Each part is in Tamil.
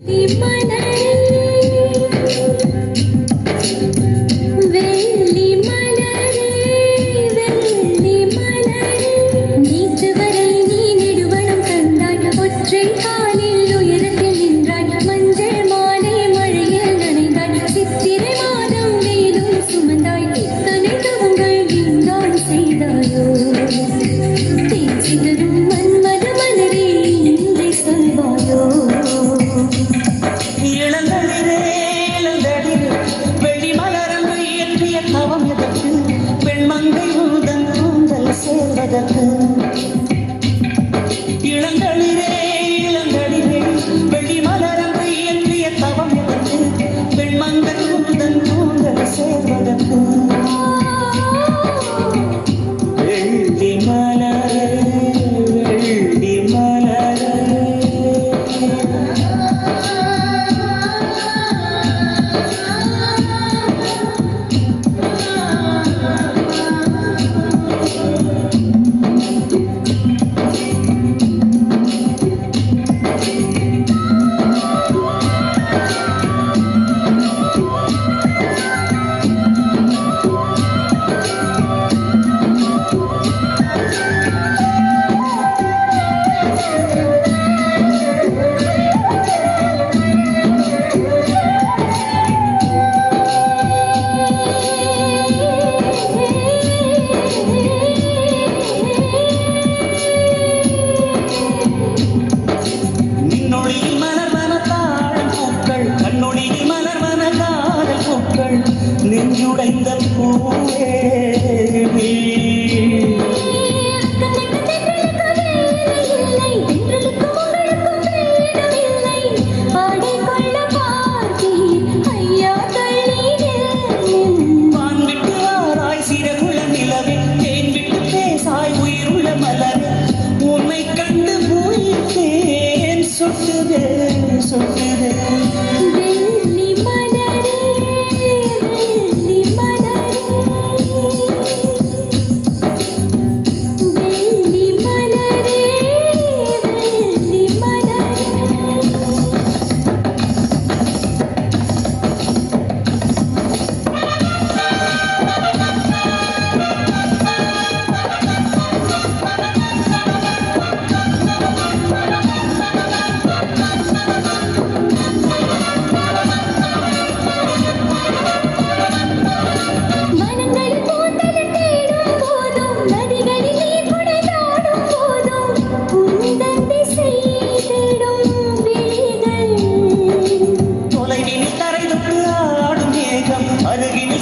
Be my name. like I can அவள் நெஞ்சுடைந்த பூவே. so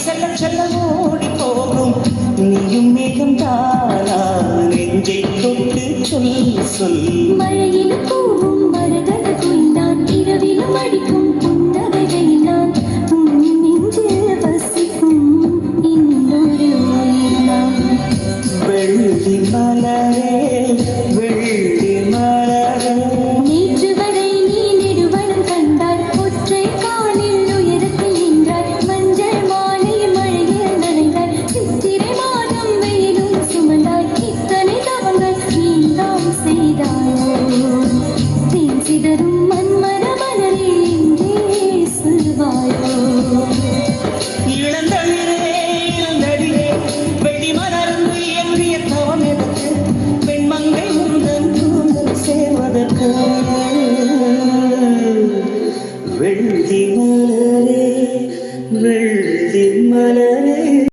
செல்ல செல்ல ஓடி போகும். நீயும் மேகம் தானா நெஞ்சை தொட்டு சொல் சொல். மழையிலும் போகும் மரகத நான் இரவிலும் அடிக்கும்